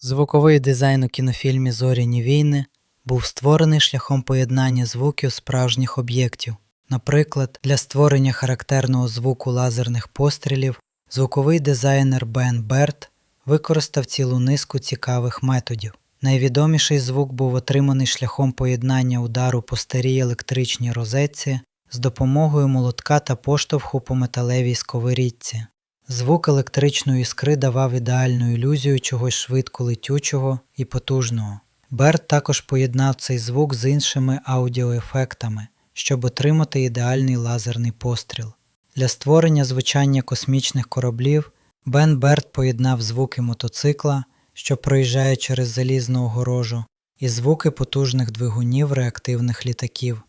Звуковий дизайн у кінофільмі Зоряні війни був створений шляхом поєднання звуків справжніх об'єктів. Наприклад, для створення характерного звуку лазерних пострілів звуковий дизайнер Бен Берт використав цілу низку цікавих методів. Найвідоміший звук був отриманий шляхом поєднання удару по старій електричній розетці з допомогою молотка та поштовху по металевій сковорідці. Звук електричної іскри давав ідеальну ілюзію чогось швидко летючого і потужного. Берт також поєднав цей звук з іншими аудіоефектами, щоб отримати ідеальний лазерний постріл. Для створення звучання космічних кораблів Бен Берт поєднав звуки мотоцикла, що проїжджає через залізну огорожу, і звуки потужних двигунів реактивних літаків.